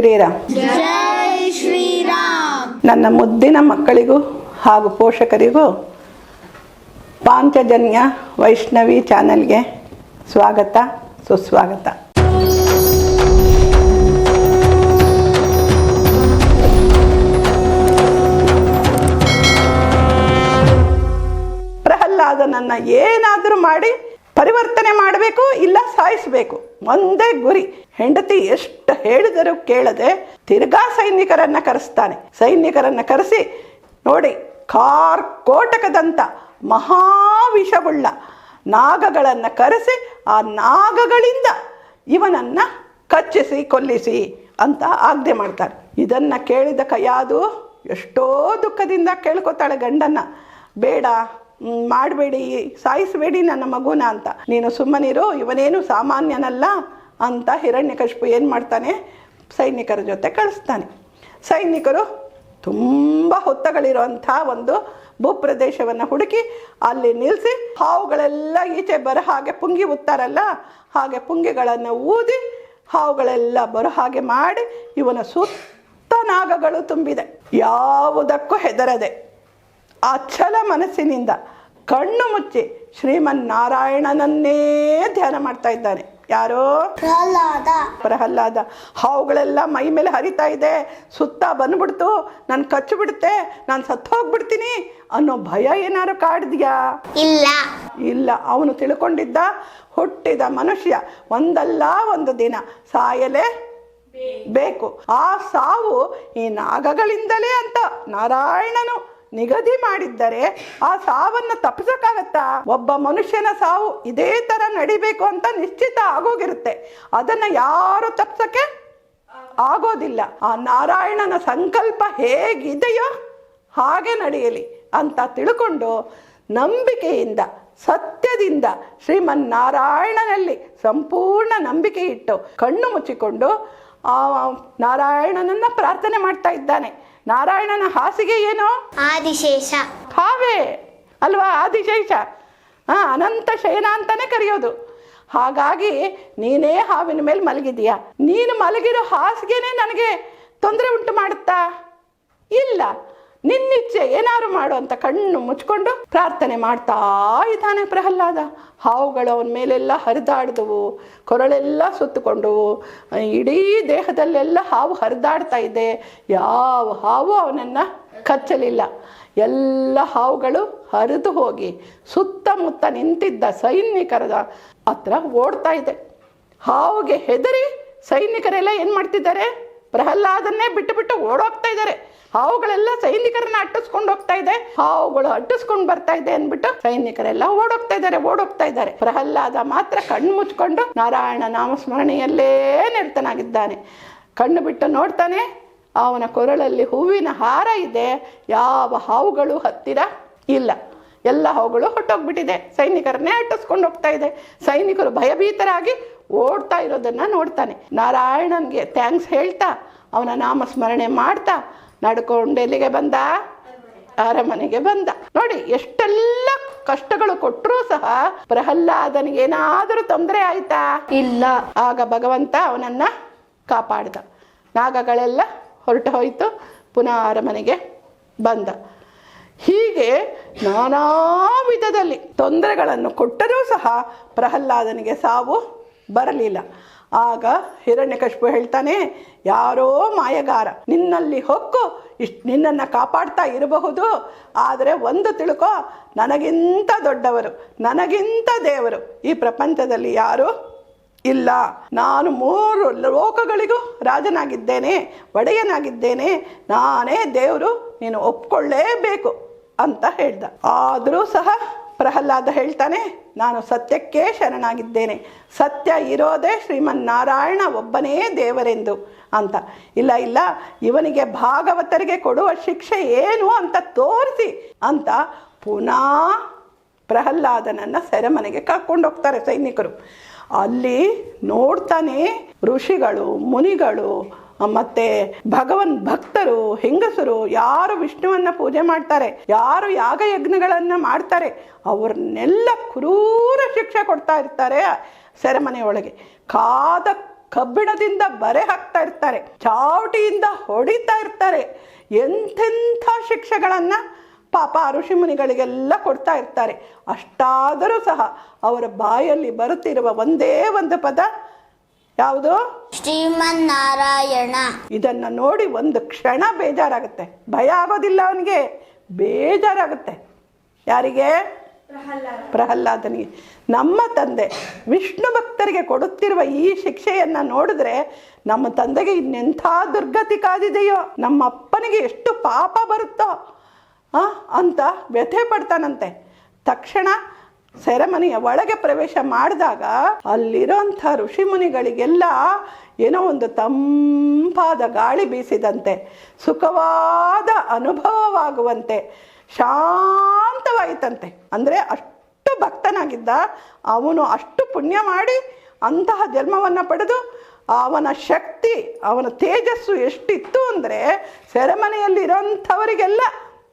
ಶ್ರೀರಾಮ್. ನನ್ನ ಮುದ್ದಿನ ಮಕ್ಕಳಿಗೂ ಹಾಗೂ ಪೋಷಕರಿಗೂ ಪಾಂಚಜನ್ಯ ವೈಷ್ಣವಿ ಚಾನೆಲ್ಗೆ ಸ್ವಾಗತ ಸುಸ್ವಾಗತ. ಪ್ರಹ್ಲಾದನನ್ನ ಏನಾದರೂ ಮಾಡಿ ಪರಿವರ್ತನೆ ಮಾಡಬೇಕು ಇಲ್ಲ ಸಾಯಿಸಬೇಕು. ಒಂದೇ ಗುರಿ. ಹೆಂಡತಿ ಎಷ್ಟು ಹೇಳಿದರೂ ಕೇಳದೆ ತಿರ್ಗಾ ಸೈನಿಕರನ್ನ ಕರೆಸ್ತಾನೆ. ಸೈನಿಕರನ್ನ ಕರೆಸಿ, ನೋಡಿ ಕಾರ್ಕೋಟಕದಂತ ಮಹಾವಿಷವುಳ್ಳ ನಾಗಗಳನ್ನು ಕರೆಸಿ, ಆ ನಾಗಗಳಿಂದ ಇವನನ್ನ ಕಚ್ಚಿಸಿ, ಕೊಲ್ಲಿಸಿ ಅಂತ ಆಜ್ಞೆ ಮಾಡ್ತಾರೆ. ಇದನ್ನ ಕೇಳಿದ ಕೈಯಾದು ಎಷ್ಟೋ ದುಃಖದಿಂದ ಕೇಳ್ಕೊತಾಳೆ ಗಂಡನ್ನ. ಬೇಡ ಮಾಡಬೇಡಿ, ಸಾಯಿಸಬೇಡಿ ನನ್ನ ಮಗುನ ಅಂತ. ನೀನು ಸುಮ್ಮನಿರು, ಇವನೇನು ಸಾಮಾನ್ಯನಲ್ಲ ಅಂತ ಹಿರಣ್ಯಕಶಿಪು ಏನು ಮಾಡ್ತಾನೆ? ಸೈನಿಕರ ಜೊತೆ ಕಳಿಸ್ತಾನೆ. ಸೈನಿಕರು ತುಂಬ ಹೊತ್ತಗಳಿರುವಂಥ ಒಂದು ಭೂಪ್ರದೇಶವನ್ನು ಹುಡುಕಿ ಅಲ್ಲಿ ನಿಲ್ಲಿಸಿ ಹಾವುಗಳೆಲ್ಲ ಈಚೆ ಬರೋ ಹಾಗೆ ಪುಂಗಿ ಉತ್ತಾರಲ್ಲ, ಹಾಗೆ ಪುಂಗಿಗಳನ್ನು ಊದಿ ಹಾವುಗಳೆಲ್ಲ ಬರೋ ಹಾಗೆ ಮಾಡಿ ಇವನ ಸುತ್ತ ನಾಗಗಳು ತುಂಬಿದೆ. ಯಾವುದಕ್ಕೂ ಹೆದರದೆ. ಆ ಛಲ ಮನಸ್ಸಿನಿಂದ ಕಣ್ಣು ಮುಚ್ಚಿ ಶ್ರೀಮನ್ನಾರಾಯಣನನ್ನೇ ಧ್ಯಾನ ಮಾಡ್ತಾ ಇದ್ದಾನೆ. ಯಾರೋ? ಪ್ರಹ್ಲಾದ. ಪ್ರಹ್ಲಾದ. ಹಾವುಗಳೆಲ್ಲ ಮೈ ಮೇಲೆ ಹರಿತಾ ಇದೆ. ಸುತ್ತ ಬಂದ್ಬಿಡ್ತು. ನಾನು ಕಚ್ಚು ಬಿಡುತ್ತೆ. ನಾನು ಸತ್ತು ಹೋಗ್ಬಿಡ್ತೀನಿ ಅನ್ನೋ ಭಯ ಏನಾರು ಕಾಡಿದ್ಯಾ? ಇಲ್ಲ. ಇಲ್ಲ. ಅವನು ತಿಳ್ಕೊಂಡಿದ್ದ ಹುಟ್ಟಿದ ಮನುಷ್ಯ ಒಂದಲ್ಲ ಒಂದು ದಿನ ಸಾಯಲೇ ಬೇಕು. ಆ ಸಾವು ಈ ನಾಗಗಳಿಂದಲೇ ಅಂತ ನಾರಾಯಣನು ನಿಗದಿ ಮಾಡಿದ್ದರೆ ಆ ಸಾವನ್ನು ತಪ್ಪಿಸಕ್ಕಾಗತ್ತಾ? ಒಬ್ಬ ಮನುಷ್ಯನ ಸಾವು ಇದೇ ತರ ನಡಿಬೇಕು ಅಂತ ನಿಶ್ಚಿತ ಆಗೋಗಿರುತ್ತೆ. ಅದನ್ನ ಯಾರು ತಪ್ಪಿಸಕ್ಕೆ ಆಗೋದಿಲ್ಲ. ಆ ನಾರಾಯಣನ ಸಂಕಲ್ಪ ಹೇಗಿದೆಯೋ ಹಾಗೆ ನಡೆಯಲಿ ಅಂತ ತಿಳ್ಕೊಂಡು ನಂಬಿಕೆಯಿಂದ, ಸತ್ಯದಿಂದ ಶ್ರೀಮನ್ನಾರಾಯಣನಲ್ಲಿ ಸಂಪೂರ್ಣ ನಂಬಿಕೆ ಇಟ್ಟು ಕಣ್ಣು ಮುಚ್ಚಿಕೊಂಡು ಆ ನಾರಾಯಣನನ್ನ ಪ್ರಾರ್ಥನೆ ಮಾಡ್ತಾ ಇದ್ದಾನೆ. ನಾರಾಯಣನ ಹಾಸಿಗೆ ಏನು? ಆದಿಶೇಷ. ಹಾವೇ. ಅಲ್ವಾ? ಆದಿಶೇಷ. ಹಾ ಅನಂತ ಶಯನ ಅಂತಾನೆ ಕರೆಯೋದು. ಹಾಗಾಗಿ ನೀನೇ ಹಾವಿನ ಮೇಲೆ ಮಲಗಿದೀಯ ನೀನು ಮಲಗಿರೋ ಹಾಸಿಗೆನೇ ನನಗೆ ತೊಂದರೆ ಉಂಟು ಮಾಡುತ್ತಾ? ಇಲ್ಲ. ನಿನ್ನಿಚ್ಛೆ ಏನಾರು ಮಾಡು ಅಂತ ಕಣ್ಣು ಮುಚ್ಕೊಂಡು ಪ್ರಾರ್ಥನೆ ಮಾಡ್ತಾ ಇದ್ದಾನೆ ಪ್ರಹ್ಲಾದ. ಹಾವುಗಳು ಅವನ ಮೇಲೆಲ್ಲ ಹರಿದಾಡಿದವು, ಕೊರಳೆಲ್ಲ ಸುತ್ತಕೊಂಡವು. ಇಡೀ ದೇಹದಲ್ಲೆಲ್ಲ ಹಾವು ಹರಿದಾಡ್ತಾ ಇದೆ. ಯಾವ ಹಾವು ಅವನನ್ನು ಕಚ್ಚಲಿಲ್ಲ. ಎಲ್ಲ ಹಾವುಗಳು ಹರಿದು ಹೋಗಿ ಸುತ್ತಮುತ್ತ ನಿಂತಿದ್ದ ಸೈನಿಕರ ಹತ್ರ ಓಡ್ತಾ ಇದೆ. ಹಾವುಗೆ ಹೆದರಿ ಸೈನಿಕರೆಲ್ಲ ಏನು ಮಾಡ್ತಿದ್ದಾರೆ? ಪ್ರಹ್ಲಾದನ್ನೇ ಬಿಟ್ಟು ಬಿಟ್ಟು ಓಡೋಗ್ತಾ ಇದ್ದಾರೆ. ಹಾವುಗಳೆಲ್ಲ ಸೈನಿಕರನ್ನ ಅಟ್ಟಿಸ್ಕೊಂಡು ಹೋಗ್ತಾ ಇದೆ. ಹಾವುಗಳು ಅಟ್ಟಿಸ್ಕೊಂಡು ಬರ್ತಾ ಇದೆ ಅಂದ್ಬಿಟ್ಟು ಸೈನಿಕರೆಲ್ಲ ಓಡೋಗ್ತಾ ಇದ್ದಾರೆ ಓಡೋಗ್ತಾ ಇದ್ದಾರೆ. ಪ್ರಹ್ಲಾದ ಮಾತ್ರ ಕಣ್ಣು ಮುಚ್ಕೊಂಡು ನಾರಾಯಣ ನಾಮಸ್ಮರಣೆಯಲ್ಲೇ ನಿರತನಾಗಿದ್ದಾನೆ. ಕಣ್ಣು ಬಿಟ್ಟು ನೋಡ್ತಾನೆ, ಅವನ ಕೊರಳಲ್ಲಿ ಹೂವಿನ ಹಾರ ಇದೆ. ಯಾವ ಹಾವುಗಳು ಹತ್ತಿರ ಇಲ್ಲ. ಎಲ್ಲ ಹಾವುಗಳು ಹೊಟ್ಟೋಗ್ಬಿಟ್ಟಿದೆ. ಸೈನಿಕರನ್ನೇ ಅಟ್ಟಿಸ್ಕೊಂಡು ಹೋಗ್ತಾ ಇದೆ. ಸೈನಿಕರು ಭಯಭೀತರಾಗಿ ಓಡ್ತಾ ಇರೋದನ್ನ ನೋಡ್ತಾನೆ. ನಾರಾಯಣನ್ಗೆ ಥ್ಯಾಂಕ್ಸ್ ಹೇಳ್ತಾ, ಅವನ ನಾಮಸ್ಮರಣೆ ಮಾಡ್ತಾ ನಡ್ಕೊಂಡು ಎಲ್ಲಿಗೆ ಬಂದ? ಅರಮನೆಗೆ ಬಂದ. ನೋಡಿ, ಎಷ್ಟೆಲ್ಲ ಕಷ್ಟಗಳು ಕೊಟ್ಟರೂ ಸಹ ಪ್ರಹ್ಲಾದನಿಗೆ ಏನಾದರೂ ತೊಂದರೆ ಆಯ್ತಾ? ಇಲ್ಲ. ಆಗ ಭಗವಂತ ಅವನನ್ನ ಕಾಪಾಡ್ದ. ನಾಗಗಳೆಲ್ಲ ಹೊರಟು ಹೋಯಿತು, ಪುನಃ ಅರಮನೆಗೆ ಬಂದ. ಹೀಗೆ ನಾನಾ ವಿಧದಲ್ಲಿ ತೊಂದರೆಗಳನ್ನು ಕೊಟ್ಟರೂ ಸಹ ಪ್ರಹ್ಲಾದನಿಗೆ ಸಾವು ಬರಲಿಲ್ಲ. ಆಗ ಹಿರಣ್ಯಕಶಿಪು ಹೇಳ್ತಾನೆ, ಯಾರೋ ಮಾಯಗಾರ, ನಿನ್ನಲ್ಲಿ ಹೊಕ್ಕು, ಇಷ್ಟು ನಿನ್ನನ್ನು ಕಾಪಾಡ್ತಾ ಇರಬಹುದು. ಆದರೆ ಒಂದು ತಿಳ್ಕೊ, ನನಗಿಂತ ದೊಡ್ಡವರು, ನನಗಿಂತ ದೇವರು ಈ ಪ್ರಪಂಚದಲ್ಲಿ ಯಾರು ಇಲ್ಲ. ನಾನು ಮೂರು ಲೋಕಗಳಿಗೂ ರಾಜನಾಗಿದ್ದೇನೆ, ಒಡೆಯನಾಗಿದ್ದೇನೆ. ನಾನೇ ದೇವರು, ನೀನು ಒಪ್ಕೊಳ್ಳೇಬೇಕು, ಅಂತ ಹೇಳ್ದ. ಆದರೂ ಸಹ ಪ್ರಹ್ಲಾದ ಹೇಳ್ತಾನೆ, ನಾನು ಸತ್ಯಕ್ಕೆ ಶರಣಾಗಿದ್ದೇನೆ. ಸತ್ಯ ಇರೋದೇ ಶ್ರೀಮನ್ನಾರಾಯಣ ಒಬ್ಬನೇ ದೇವರೆಂದು ಅಂತ. ಇಲ್ಲ ಇಲ್ಲ, ಇವನಿಗೆ ಭಾಗವತರಿಗೆ ಕೊಡುವ ಶಿಕ್ಷೆ ಏನು ಅಂತ ತೋರಿಸಿ ಅಂತ ಪುನಃ ಪ್ರಹ್ಲಾದನನ್ನು ಸೆರೆಮನೆಗೆ ಕರ್ಕೊಂಡು ಹೋಗ್ತಾರೆ ಸೈನಿಕರು. ಅಲ್ಲಿ ನೋಡ್ತಾನೆ ಋಷಿಗಳು, ಮುನಿಗಳು ಮತ್ತೆ ಭಗವನ್ ಭಕ್ತರು, ಹೆಂಗಸರು, ಯಾರು ವಿಷ್ಣುವನ್ನ ಪೂಜೆ ಮಾಡ್ತಾರೆ, ಯಾರು ಯಾಗ ಯಜ್ಞಗಳನ್ನ ಮಾಡ್ತಾರೆ, ಅವ್ರನ್ನೆಲ್ಲ ಕ್ರೂರ ಶಿಕ್ಷೆ ಕೊಡ್ತಾ ಇರ್ತಾರೆ ಸೆರೆಮನೆಯೊಳಗೆ ಕಾದ ಕಬ್ಬಿಣದಿಂದ ಬರೆ ಹಾಕ್ತಾ ಇರ್ತಾರೆ, ಚಾವಟಿಯಿಂದ ಹೊಡಿತಾ ಇರ್ತಾರೆ, ಎಂಥೆಂಥ ಶಿಕ್ಷೆಗಳನ್ನು ಪಾಪ ಋಷಿ ಋಷಿಮುನಿಗಳಿಗೆಲ್ಲ ಕೊಡ್ತಾ ಇರ್ತಾರೆ. ಅಷ್ಟಾದರೂ ಸಹ ಅವರ ಬಾಯಲ್ಲಿ ಬರುತ್ತಿರುವ ಒಂದೇ ಒಂದು ಪದ ಯಾವುದು? ಶ್ರೀಮನ್ನಾರಾಯಣ. ಇದನ್ನ ನೋಡಿ ಒಂದು ಕ್ಷಣ ಬೇಜಾರಾಗುತ್ತೆ. ಭಯ ಆಗೋದಿಲ್ಲ ಅವನಿಗೆ. ಬೇಜಾರಾಗುತ್ತೆ. ಯಾರಿಗೆ? ಪ್ರಹ್ಲಾದನಿಗೆ. ನಮ್ಮ ತಂದೆ ವಿಷ್ಣು ಭಕ್ತರಿಗೆ ಕೊಡುತ್ತಿರುವ ಈ ಶಿಕ್ಷೆಯನ್ನು ನೋಡಿದ್ರೆ ನಮ್ಮ ತಂದೆಗೆ ಇನ್ನೆಂಥ ದುರ್ಗತಿ ಕಾದಿದೆಯೋ ನಮ್ಮ ಅಪ್ಪನಿಗೆ ಎಷ್ಟು ಪಾಪ ಬರುತ್ತೋ ಅಂತ ವ್ಯಥೆ ಪಡ್ತಾನಂತೆ. ತಕ್ಷಣ ಸೆರೆಮನೆಯ ಒಳಗೆ ಪ್ರವೇಶ ಮಾಡಿದಾಗ ಅಲ್ಲಿರೋಂಥ ಋಷಿಮುನಿಗಳಿಗೆಲ್ಲ ಏನೋ ಒಂದು ತಂಪಾದ ಗಾಳಿ ಬೀಸಿದಂತೆ, ಸುಖವಾದ ಅನುಭವವಾಗುವಂತೆ, ಶಾಂತವಾಯಿತಂತೆ. ಅಂದರೆ ಅಷ್ಟು ಭಕ್ತನಾಗಿದ್ದ ಅವನು ಅಷ್ಟು ಪುಣ್ಯ ಮಾಡಿ ಅಂತಹ ಜನ್ಮವನ್ನು ಪಡೆದು ಅವನ ಶಕ್ತಿ, ಅವನ ತೇಜಸ್ಸು ಎಷ್ಟಿತ್ತು ಅಂದರೆ ಸೆರೆಮನೆಯಲ್ಲಿರೋಂಥವರಿಗೆಲ್ಲ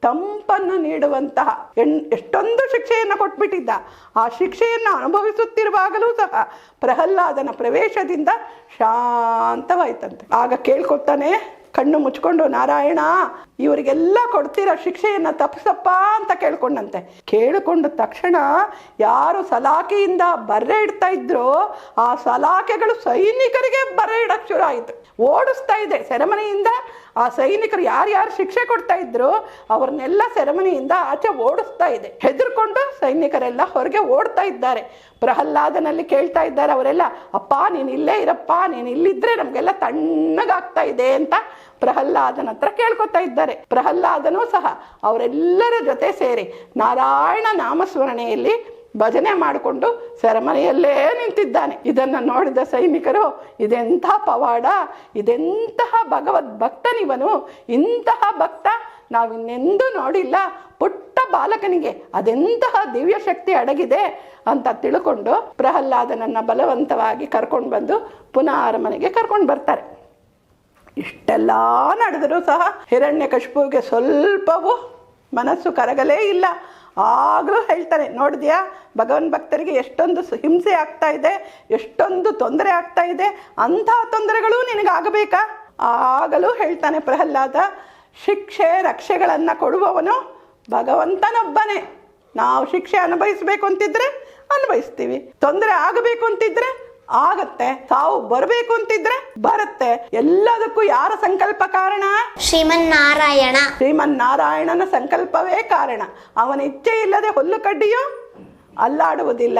ತಂಪನ್ನು ನೀಡುವಂತಹ ಎಣ್ ಎಷ್ಟೊಂದು ಶಿಕ್ಷೆಯನ್ನು ಕೊಟ್ಬಿಟ್ಟಿದ್ದ. ಆ ಶಿಕ್ಷೆಯನ್ನು ಅನುಭವಿಸುತ್ತಿರುವಾಗಲೂ ಸಹ ಪ್ರಹ್ಲಾದನ ಪ್ರವೇಶದಿಂದ ಶಾಂತವಾಯ್ತಂತೆ. ಆಗ ಕೇಳ್ಕೊತಾನೆ, ಕಣ್ಣು ಮುಚ್ಕೊಂಡು, ನಾರಾಯಣ, ಇವರಿಗೆಲ್ಲ ಕೊಡ್ತಿರೋ ಶಿಕ್ಷೆಯನ್ನು ತಪ್ಪಿಸಪ್ಪ ಅಂತ ಕೇಳ್ಕೊಂಡಂತೆ. ಕೇಳಿಕೊಂಡ ತಕ್ಷಣ ಯಾರು ಸಲಾಕೆಯಿಂದ ಬರ್ರೆ ಇಡ್ತಾ ಇದ್ರೋ, ಆ ಸಲಾಕೆಗಳು ಸೈನಿಕರಿಗೆ ಬರ್ರೆ ಇಡಕ್ಕೆ ಶುರು ಆಯಿತು. ಓಡಿಸ್ತಾ ಇದೆ. ಸೆರೆಮನೆಯಿಂದ ಆ ಸೈನಿಕರು ಯಾರ್ಯಾರು ಶಿಕ್ಷೆ ಕೊಡ್ತಾ ಇದ್ರು ಅವ್ರನ್ನೆಲ್ಲ ಸೆರೆಮನೆಯಿಂದ ಆಚೆ ಓಡಿಸ್ತಾ ಇದೆ. ಹೆದರ್ಕೊಂಡು ಸೈನಿಕರೆಲ್ಲ ಹೊರಗೆ ಓಡ್ತಾ ಇದ್ದಾರೆ. ಪ್ರಹ್ಲಾದನಲ್ಲಿ ಕೇಳ್ತಾ ಇದ್ದಾರೆ ಅವರೆಲ್ಲ, ಅಪ್ಪ, ನೀನು ಇಲ್ಲೇ ಇರಪ್ಪ, ನೀನು ಇಲ್ಲಿದ್ರೆ ನಮಗೆಲ್ಲ ತಣ್ಣಗಾಗ್ತಾ ಇದೆ ಅಂತ ಪ್ರಹ್ಲಾದನ ಹತ್ರ ಕೇಳ್ಕೊತಾ ಇದ್ದಾರೆ. ಪ್ರಹ್ಲಾದನೂ ಸಹ ಅವರೆಲ್ಲರ ಜೊತೆ ಸೇರಿ ನಾರಾಯಣ ನಾಮಸ್ಮರಣೆಯಲ್ಲಿ ಭಜನೆ ಮಾಡಿಕೊಂಡು ಸೆರೆಮನೆಯಲ್ಲೇ ನಿಂತಿದ್ದಾನೆ. ಇದನ್ನು ನೋಡಿದ ಸೈನಿಕರು, ಇದೆಂಥ ಪವಾಡ, ಇದೆಂತಹ ಭಗವದ್ ಭಕ್ತನಿವನು ಇಂತಹ ಭಕ್ತ ನಾವಿನ್ನೆಂದೂ ನೋಡಿಲ್ಲ. ಪುಟ್ಟ ಬಾಲಕನಿಗೆ ಅದೆಂತಹ ದಿವ್ಯ ಶಕ್ತಿ ಅಡಗಿದೆ? ಅಂತ ತಿಳ್ಕೊಂಡು ಪ್ರಹ್ಲಾದನನ್ನು ಬಲವಂತವಾಗಿ ಕರ್ಕೊಂಡು ಬಂದು ಪುನಃ ಅರಮನೆಗೆ ಕರ್ಕೊಂಡು ಬರ್ತಾರೆ. ಇಷ್ಟೆಲ್ಲ ನಡೆದರೂ ಸಹ ಹಿರಣ್ಯಕಶಿಪುವಿಗೆ ಸ್ವಲ್ಪವೂ ಮನಸ್ಸು ಕರಗಲೇ ಇಲ್ಲ. ಆಗಲೂ ಹೇಳ್ತಾನೆ, ನೋಡಿದ್ಯಾ? ಭಗವನ್ ಭಕ್ತರಿಗೆ ಎಷ್ಟೊಂದು ಹಿಂಸೆ ಆಗ್ತಾ ಇದೆ, ಎಷ್ಟೊಂದು ತೊಂದರೆ ಆಗ್ತಾ ಇದೆ, ಅಂಥ ತೊಂದರೆಗಳು ನಿನಗಾಗಬೇಕಾ? ಆಗಲೂ ಹೇಳ್ತಾನೆ ಪ್ರಹ್ಲಾದ, ಶಿಕ್ಷೆ ರಕ್ಷೆಗಳನ್ನು ಕೊಡುವವನು ಭಗವಂತನೊಬ್ಬನೇ. ನಾವು ಶಿಕ್ಷೆ ಅನುಭವಿಸ್ಬೇಕು ಅಂತಿದ್ರೆ ಅನುಭವಿಸ್ತೀವಿ. ತೊಂದರೆ ಆಗಬೇಕು ಅಂತಿದ್ರೆ ಆಗತ್ತೆ. ತಾವು ಬರಬೇಕು ಅಂತಿದ್ರೆ ಬರುತ್ತೆ. ಎಲ್ಲದಕ್ಕೂ ಯಾರ ಸಂಕಲ್ಪ ಕಾರಣ? ಶ್ರೀಮನ್ನಾರಾಯಣ. ಶ್ರೀಮನ್ನಾರಾಯಣನ ಸಂಕಲ್ಪವೇ ಕಾರಣ. ಅವನ ಇಚ್ಛೆ ಇಲ್ಲದೆ ಹುಲ್ಲು ಕಡ್ಡಿಯೂ? ಅಲ್ಲಾಡುವುದಿಲ್ಲ.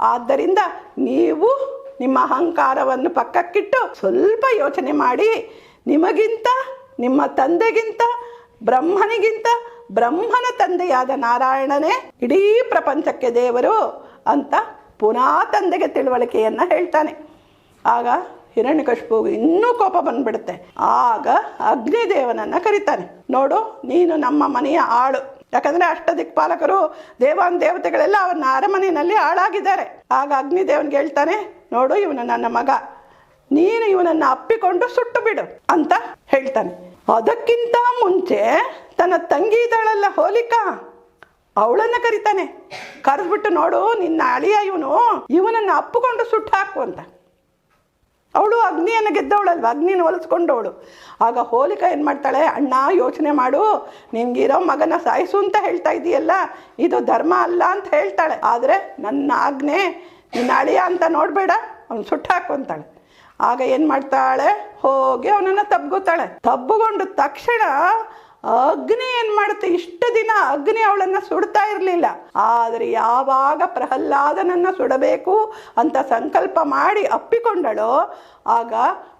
ಆದ್ದರಿಂದ ನೀವು ನಿಮ್ಮ ಅಹಂಕಾರವನ್ನು ಪಕ್ಕಕ್ಕಿಟ್ಟು ಸ್ವಲ್ಪ ಯೋಚನೆ ಮಾಡಿ. ನಿಮಗಿಂತ ನಿಮ್ಮ ತಂದೆಗಿಂತ ಬ್ರಹ್ಮನಿಗಿಂತ ಬ್ರಹ್ಮನ ತಂದೆಯಾದ ನಾರಾಯಣನೇ ಇಡೀ ಪ್ರಪಂಚಕ್ಕೆ ದೇವರು ಅಂತ ಪುನಃ ತಂದೆಗೆ ತಿಳುವಳಿಕೆಯನ್ನು ಹೇಳ್ತಾನೆ. ಆಗ ಹಿರಣ್ಯಕಶಿಪುಗೆ ಇನ್ನೂ ಕೋಪ ಬಂದ್ಬಿಡುತ್ತೆ. ಆಗ ಅಗ್ನಿದೇವನನ್ನ ಕರೀತಾನೆ. ನೋಡು, ನೀನು ನಮ್ಮ ಮನೆಯ ಆಳು. ಯಾಕಂದ್ರೆ ಅಷ್ಟ ದಿಕ್ಪಾಲಕರು ದೇವಾನ್ ದೇವತೆಗಳೆಲ್ಲ ಅವನ ಅರಮನೆಯಲ್ಲಿ ಆಳಾಗಿದ್ದಾರೆ. ಆಗ ಅಗ್ನಿದೇವನ್ಗೆ ಹೇಳ್ತಾನೆ, ನೋಡು ಇವನು ನನ್ನ ಮಗ. ನೀನು ಇವನನ್ನ ಅಪ್ಪಿಕೊಂಡು ಸುಟ್ಟು ಬಿಡು ಅಂತ ಹೇಳ್ತಾನೆ. ಅದಕ್ಕಿಂತ ಮುಂಚೆ ತನ್ನ ತಂಗಿ ಇದ್ದಾಳಲ್ಲ ಹೋಲಿಕಾ? ಅವಳನ್ನ ಕರಿತಾನೆ. ಕರೆದ್ಬಿಟ್ಟು ನೋಡು, ನಿನ್ನ ಅಳಿಯ ಇವನು, ಇವನನ್ನು ಅಪ್ಪಿಕೊಂಡು ಸುಟ್ಟು ಹಾಕು ಅಂತ. ಅವಳು ಅಗ್ನಿಯನ್ನು ಗೆದ್ದವಳಲ್ವ? ಅಗ್ನಿನ ಒಲಿಸ್ಕೊಂಡವಳು ಆಗ ಹೋಲಿಕಾ ಏನು ಮಾಡ್ತಾಳೆ? ಅಣ್ಣ, ಯೋಚನೆ ಮಾಡು. ನಿನಗಿರೋ ಮಗನ ಸಾಯಿಸು ಅಂತ ಹೇಳ್ತಾ ಇದೆಯಲ್ಲ, ಇದು ಧರ್ಮ ಅಲ್ಲ ಅಂತ ಹೇಳ್ತಾಳೆ. ಆದರೆ ನನ್ನ ಆಜ್ಞೆ, ನಿನ್ನ ಅಳಿಯ ಅಂತ ನೋಡಬೇಡ, ಅವನು ಸುಟ್ಟು ಹಾಕು ಅಂತಾಳೆ. ಆಗ ಏನು ಮಾಡ್ತಾಳೆ? ಹೋಗಿ ಅವನನ್ನು ತಬ್ಗುತ್ತಾಳೆ ತಬ್ಬುಗೊಂಡ ತಕ್ಷಣ ಅಗ್ನಿ ಏನು ಮಾಡುತ್ತೆ? ಇಷ್ಟು ದಿನ ಅಗ್ನಿ ಅವಳನ್ನು ಸುಡ್ತಾ ಇರಲಿಲ್ಲ. ಆದರೆ ಯಾವಾಗ ಪ್ರಹ್ಲಾದನನ್ನು ಸುಡಬೇಕು ಅಂತ ಸಂಕಲ್ಪ ಮಾಡಿ ಅಪ್ಪಿಕೊಂಡಳೋ ಆಗ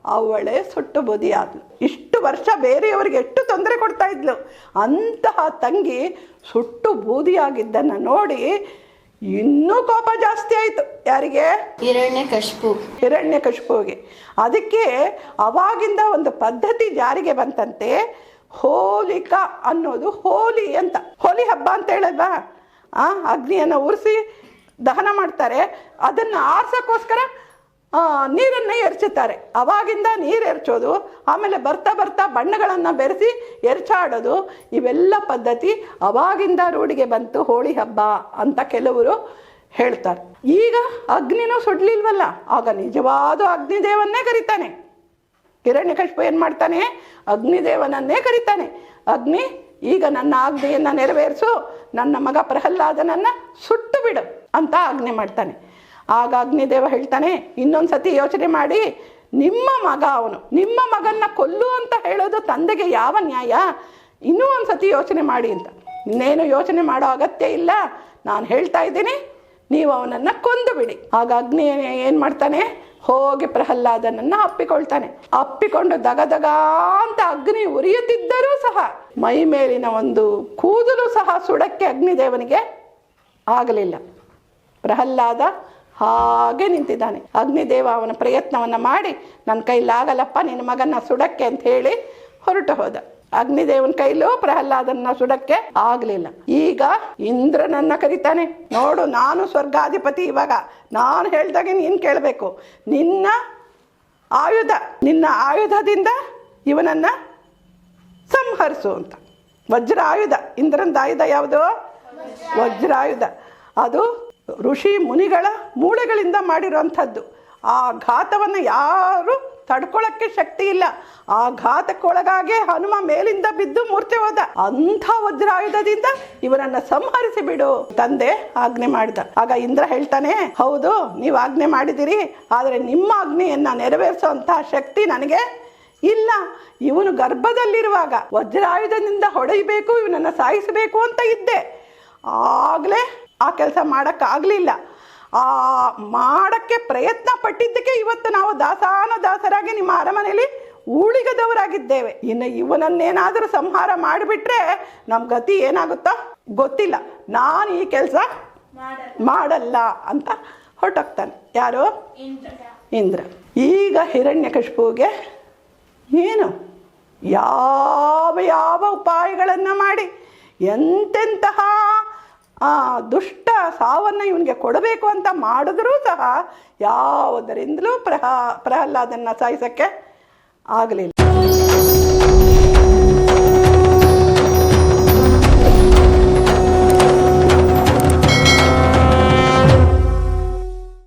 ಅವಳೇ ಸುಟ್ಟು ಬುದಿಯಾದ್ಲು ಇಷ್ಟು ವರ್ಷ ಬೇರೆಯವರಿಗೆ ಎಷ್ಟು ತೊಂದರೆ ಕೊಡ್ತಾ ಇದ್ಲು? ಅಂತಹ ತಂಗಿ ಸುಟ್ಟು ಬೂದಿಯಾಗಿದ್ದನ್ನು ನೋಡಿ ಇನ್ನೂ ಕೋಪ ಜಾಸ್ತಿ ಆಯಿತು. ಯಾರಿಗೆ? ಹಿರಣ್ಯ ಕಶ್ಪು. ಹಿರಣ್ಯ ಕಶ್ಪುಗೆ ಅದಕ್ಕೆ ಅವಾಗಿಂದ ಒಂದು ಪದ್ಧತಿ ಜಾರಿಗೆ ಬಂತಂತೆ. ಹೋಲಿಕಾ ಅನ್ನೋದು ಹೋಲಿ ಅಂತ. ಹೋಲಿ ಹಬ್ಬ ಅಂತ ಹೇಳಲ್ವಾ? ಆ, ಅಗ್ನಿಯನ್ನು ಉರಿಸಿ ದಹನ ಮಾಡ್ತಾರೆ. ಅದನ್ನು ಆರಿಸೋಕ್ಕೋಸ್ಕರ ನೀರನ್ನು ಎರಚುತ್ತಾರೆ. ಅವಾಗಿಂದ ನೀರು ಎರಚೋದು, ಆಮೇಲೆ ಬರ್ತಾ ಬರ್ತಾ ಬಣ್ಣಗಳನ್ನು ಬೆರೆಸಿ ಎರಚಾಡೋದು, ಇವೆಲ್ಲ ಪದ್ಧತಿ ಅವಾಗಿಂದ ರೂಢಿಗೆ ಬಂತು ಹೋಳಿ ಹಬ್ಬ ಅಂತ ಕೆಲವರು ಹೇಳ್ತಾರೆ. ಈಗ ಅಗ್ನಿನೂ ಸುಡ್ಲಿಲ್ವಲ್ಲ? ಆಗ ನಿಜವಾದ ಅಗ್ನಿದೇವನ್ನೇ ಕರೀತಾನೆ. ಹಿರಣ್ಯಕಶಿಪು ಏನು ಮಾಡ್ತಾನೆ? ಅಗ್ನಿದೇವನನ್ನೇ ಕರೀತಾನೆ. ಅಗ್ನಿ, ಈಗ ನನ್ನ ಆಜ್ಞೆಯನ್ನು ನೆರವೇರಿಸು, ನನ್ನ ಮಗ ಪ್ರಹ್ಲಾದನನ್ನು ಸುಟ್ಟು ಬಿಡು ಅಂತ ಆಜ್ಞೆ ಮಾಡ್ತಾನೆ. ಆಗ ಅಗ್ನಿದೇವ ಹೇಳ್ತಾನೆ ಇನ್ನೊಂದು ಸತಿ ಯೋಚನೆ ಮಾಡಿ, ನಿಮ್ಮ ಮಗ ಅವನು, ನಿಮ್ಮ ಮಗನ್ನ ಕೊಲ್ಲು ಅಂತ ಹೇಳೋದು ತಂದೆಗೆ ಯಾವ ನ್ಯಾಯ? ಇನ್ನೂ ಒಂದು ಸತಿ ಯೋಚನೆ ಮಾಡಿ ಅಂತ. ಇನ್ನೇನು ಯೋಚನೆ ಮಾಡೋ ಅಗತ್ಯ ಇಲ್ಲ. ನಾನು ಹೇಳ್ತಾ ಇದ್ದೀನಿ, ನೀವು ಅವನನ್ನು ಕೊಂದು ಬಿಡಿ. ಆಗ ಅಗ್ನಿ ಏನು ಮಾಡ್ತಾನೆ ಹೋಗಿ ಪ್ರಹ್ಲಾದನನ್ನ ಅಪ್ಪಿಕೊಳ್ತಾನೆ. ಅಪ್ಪಿಕೊಂಡು ದಗದಗ ದಗ ಅಂತ ಅಗ್ನಿ ಉರಿಯುತ್ತಿದ್ದರೂ ಸಹ ಮೈ ಮೇಲಿನ ಒಂದು ಕೂದಲು ಸಹ ಸುಡಕ್ಕೆ ಅಗ್ನಿದೇವನಿಗೆ ಆಗಲಿಲ್ಲ. ಪ್ರಹ್ಲಾದ ಹಾಗೆ ನಿಂತಿದ್ದಾನೆ. ಅಗ್ನಿದೇವ ಅವನ ಪ್ರಯತ್ನವನ್ನು ಮಾಡಿ ನನ್ನ ಕೈಲಾಗಲ್ಲಪ್ಪ ನಿನ್ನ ಮಗನ ಸುಡಕ್ಕೆ ಅಂತ ಹೇಳಿ ಹೊರಟು ಹೋದ. ಅಗ್ನಿದೇವನ ಕೈಲೂ ಪ್ರಹ್ಲಾದನ್ನ ಸುಡಕ್ಕೆ ಆಗಲಿಲ್ಲ. ಈಗ ಇಂದ್ರನನ್ನ ಕರಿತಾನೆ. ನೋಡು, ನಾನು ಸ್ವರ್ಗಾಧಿಪತಿ ಇವಾಗ. ನಾನು ಹೇಳ್ದಾಗೆ ನೀನು ಕೇಳಬೇಕು. ನಿನ್ನ ಆಯುಧ, ನಿನ್ನ ಆಯುಧದಿಂದ ಇವನನ್ನ ಸಂಹರಿಸು ಅಂತ. ವಜ್ರ ಆಯುಧ ಇಂದ್ರನ ಆಯುಧ ಯಾವುದು? ವಜ್ರಾಯುಧ. ಅದು ಋಷಿ ಮುನಿಗಳ ಮೂಳೆಗಳಿಂದ ಮಾಡಿರುವಂಥದ್ದು. ಆ ಘಾತವನ್ನು ಯಾರು ತಡ್ಕೊಳ್ಳೋಕ್ಕೆ ಶಕ್ತಿ ಇಲ್ಲ. ಆ ಘಾತಕ್ಕೊಳಗಾಗೆ ಹನುಮ ಮೇಲಿಂದ ಬಿದ್ದು ಮೂರ್ಛೆ ಹೋದ. ಅಂಥ ವಜ್ರಾಯುಧದಿಂದ ಇವನನ್ನ ಸಂಹರಿಸಿ ಬಿಡು. ತಂದೆ ಆಜ್ಞೆ ಮಾಡಿದ. ಆಗ ಇಂದ್ರ ಹೇಳ್ತಾನೆ, ಹೌದು, ನೀವು ಆಜ್ಞೆ ಮಾಡಿದಿರಿ, ಆದರೆ ನಿಮ್ಮ ಆಜ್ಞೆಯನ್ನ ನೆರವೇರಿಸುವಂತಹ ಶಕ್ತಿ ನನಗೆ ಇಲ್ಲ. ಇವನು ಗರ್ಭದಲ್ಲಿರುವಾಗ ವಜ್ರಾಯುಧದಿಂದ ಹೊಡೆಯಬೇಕು, ಇವನನ್ನು ಸಾಯಿಸಬೇಕು ಅಂತ ಇದ್ದೆ. ಆಗಲೇ ಆ ಕೆಲಸ ಮಾಡೋಕ್ಕಾಗಲಿಲ್ಲ. ಆ ಮಾಡೋಕ್ಕೆ ಪ್ರಯತ್ನ ಪಟ್ಟಿದ್ದಕ್ಕೆ ಇವತ್ತು ನಾವು ದಾಸಾನ ದಾಸರಾಗಿ ನಿಮ್ಮ ಅರಮನೆಯಲ್ಲಿ ಊಳಿಗದವರಾಗಿದ್ದೇವೆ. ಇನ್ನು ಇವನನ್ನೇನಾದರೂ ಸಂಹಾರ ಮಾಡಿಬಿಟ್ರೆ ನಮ್ಮ ಗತಿ ಏನಾಗುತ್ತೋ? ಗೊತ್ತಿಲ್ಲ. ನಾನು ಈ ಕೆಲಸ ಮಾಡಲ್ಲ. ಅಂತ ಹೊರಟೋಗ್ತಾನೆ. ಯಾರು? ಇಂದ್ರ. ಈಗ ಹಿರಣ್ಯಕಶಿಪುವಿಗೆ ಏನು? ಯಾವ ಯಾವ ಉಪಾಯಗಳನ್ನು ಮಾಡಿ ಎಂತೆಂತಹ ದುಷ್ಟ ಸಾವನ್ನು ಇವನಿಗೆ ಕೊಡಬೇಕು ಅಂತ ಮಾಡಿದ್ರೂ ಸಹ ಯಾವುದರಿಂದಲೂ ಪ್ರಹ ಪ್ರಹ್ಲಾದನ್ನ ಸಾಯಿಸೋಕ್ಕೆ ಆಗಲಿಲ್ಲ.